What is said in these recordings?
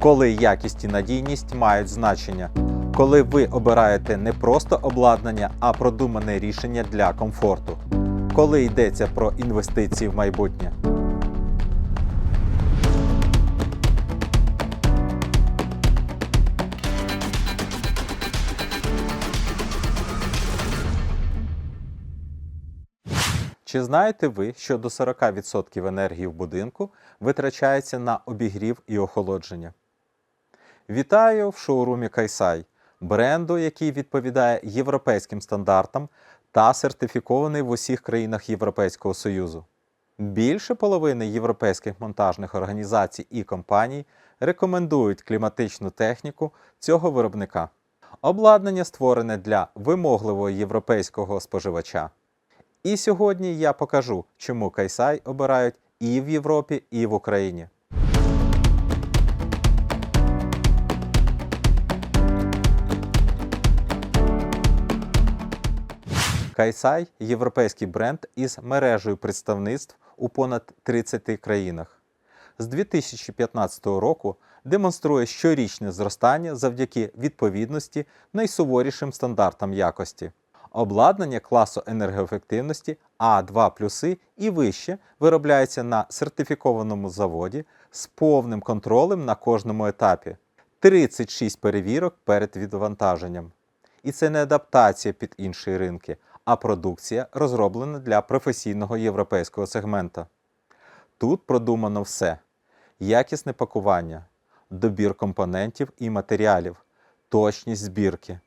коли якість і надійність мають значення, коли ви обираєте не просто обладнання, а продумане рішення для комфорту, коли йдеться про інвестиції в майбутнє. Чи знаєте ви, що до 40% енергії в будинку витрачається на обігрів і охолодження? Вітаю в шоурумі Кайсай, бренду, який відповідає європейським стандартам та сертифікований в усіх країнах Європейського Союзу. Більше половини європейських монтажних організацій і компаній рекомендують кліматичну техніку цього виробника. Обладнання створене для вимогливого європейського споживача. І сьогодні я покажу, чому Кайсай обирають і в Європі, і в Україні. Кайсай європейський бренд із мережею представництв у понад 30 країнах. З 2015 року демонструє щорічне зростання завдяки відповідності найсуворішим стандартам якості. Обладнання класу енергоефективності А2 і вище виробляється на сертифікованому заводі з повним контролем на кожному етапі. 36 перевірок перед відвантаженням. І це не адаптація під інші ринки, а продукція, розроблена для професійного європейського сегмента. Тут продумано все: якісне пакування, добір компонентів і матеріалів, точність збірки.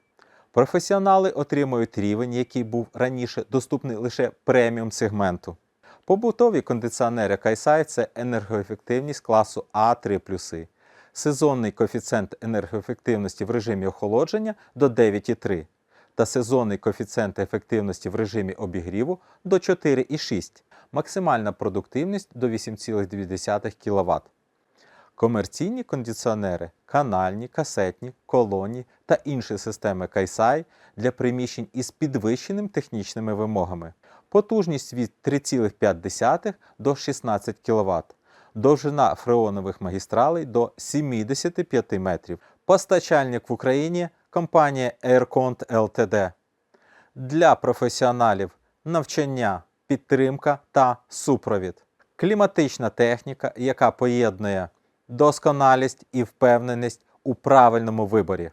Професіонали отримують рівень, який був раніше доступний лише преміум сегменту. Побутові кондиціонери Кайсай це енергоефективність класу А3 сезонний коефіцієнт енергоефективності в режимі охолодження до 9,3 та сезонний коефіцієнт ефективності в режимі обігріву до 4,6, максимальна продуктивність до 8,2 кВт. Комерційні кондиціонери, канальні, касетні, колонні та інші системи Кайсай для приміщень із підвищеними технічними вимогами. Потужність від 3,5 до 16 кВт. Довжина фреонових магістралей до 75 метрів. Постачальник в Україні компанія Aircont Ltd. Для професіоналів навчання, підтримка та супровід. Кліматична техніка, яка поєднує досконалість і впевненість у правильному виборі.